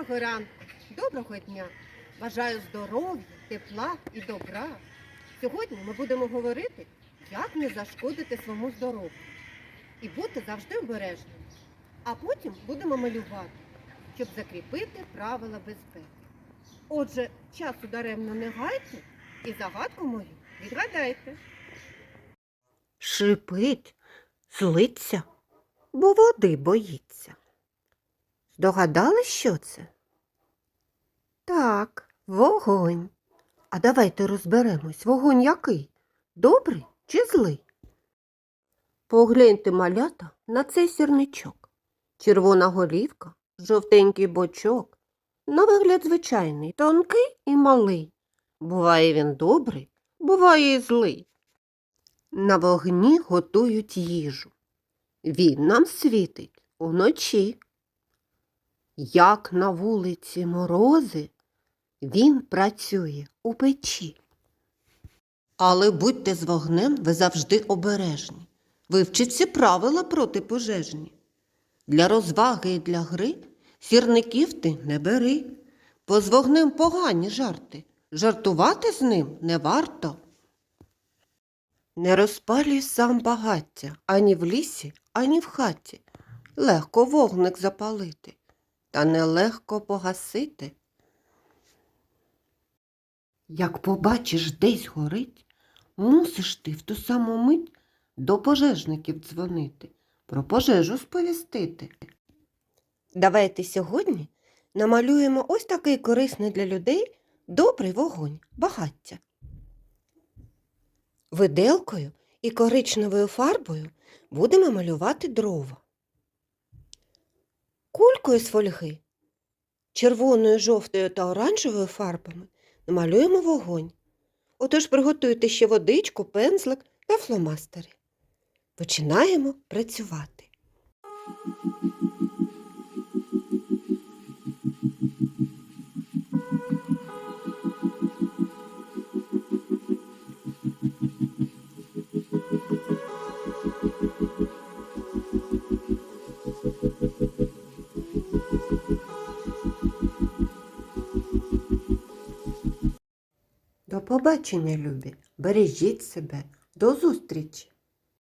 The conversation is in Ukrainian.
Доброго ранку, доброго дня. Бажаю здоров'я, тепла і добра. Сьогодні ми будемо говорити, як не зашкодити своєму здоров'ю і бути завжди обережним. А потім будемо малювати, щоб закріпити правила безпеки. Отже, часу даремно не гайте і загадку мою відгадайте. Шипить, злиться, бо води боїться. Здогадали, що це? Так, вогонь. А давайте розберемось, вогонь який? Добрий чи злий? Погляньте, малята, на цей сірничок. Червона голівка, жовтенький бочок. На вигляд звичайний, тонкий і малий. Буває він добрий, буває і злий. На вогні готують їжу. Він нам світить уночі. Як на вулиці морози, він працює у печі. Але будьте з вогнем ви завжди обережні. Вивчіть всі правила протипожежні. Для розваги і для гри сірників ти не бери, бо з вогнем погані жарти. Жартувати з ним не варто. Не розпалюй сам багаття ані в лісі, ані в хаті. Легко вогник запалити, та нелегко погасити. Як побачиш десь горить, мусиш ти в ту саму мить до пожежників дзвонити, про пожежу сповістити. Давайте сьогодні намалюємо ось такий корисний для людей добрий вогонь, багаття. Виделкою і коричневою фарбою будемо малювати дрова. З фольги, червоною, жовтою та оранжевою фарбами намалюємо вогонь. Отож приготуйте ще водичку, пензлик та фломастери. Починаємо працювати. До побачення, любі. Бережіть себе. До зустрічі!